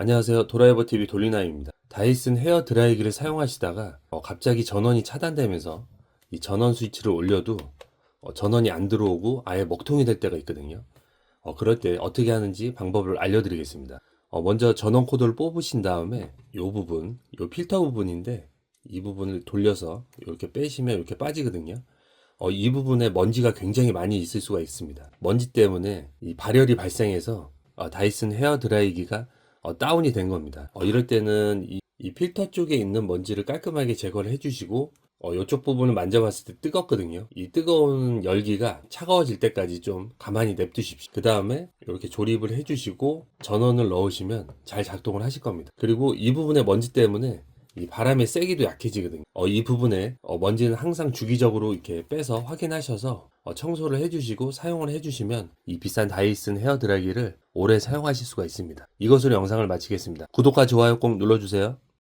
안녕하세요. 도라이버TV 돌리나입니다. 다이슨 헤어 드라이기를 사용하시다가 어, 갑자기 전원이 차단되면서 이 전원 스위치를 올려도 어, 전원이 안 들어오고 아예 먹통이 될 때가 있거든요. 어, 그럴 때 어떻게 하는지 방법을 알려드리겠습니다. 어, 먼저 전원 코드를 뽑으신 다음에 이 부분, 이 필터 부분인데 이 부분을 돌려서 이렇게 빼시면 이렇게 빠지거든요. 어, 이 부분에 먼지가 굉장히 많이 있을 수가 있습니다. 먼지 때문에 이 발열이 발생해서 어, 다이슨 헤어 드라이기가 어, 다운이 된 겁니다. 어, 이럴 때는 이, 이 필터 쪽에 있는 먼지를 깔끔하게 제거를 해주시고 어, 이쪽 부분을 만져봤을 때 뜨겁거든요. 이 뜨거운 열기가 차가워질 때까지 좀 가만히 냅두십시오. 그 다음에 이렇게 조립을 해주시고 전원을 넣으시면 잘 작동을 하실 겁니다. 그리고 이 부분의 먼지 때문에 이 바람의 세기도 약해지거든요. 어, 이 부분에 어, 먼지는 항상 주기적으로 이렇게 빼서 확인하셔서 어, 청소를 해주시고 사용을 해주시면 이 비싼 다이슨 헤어 드라이기를 오래 사용하실 수가 있습니다. 이것으로 영상을 마치겠습니다. 구독과 좋아요 꼭 눌러주세요.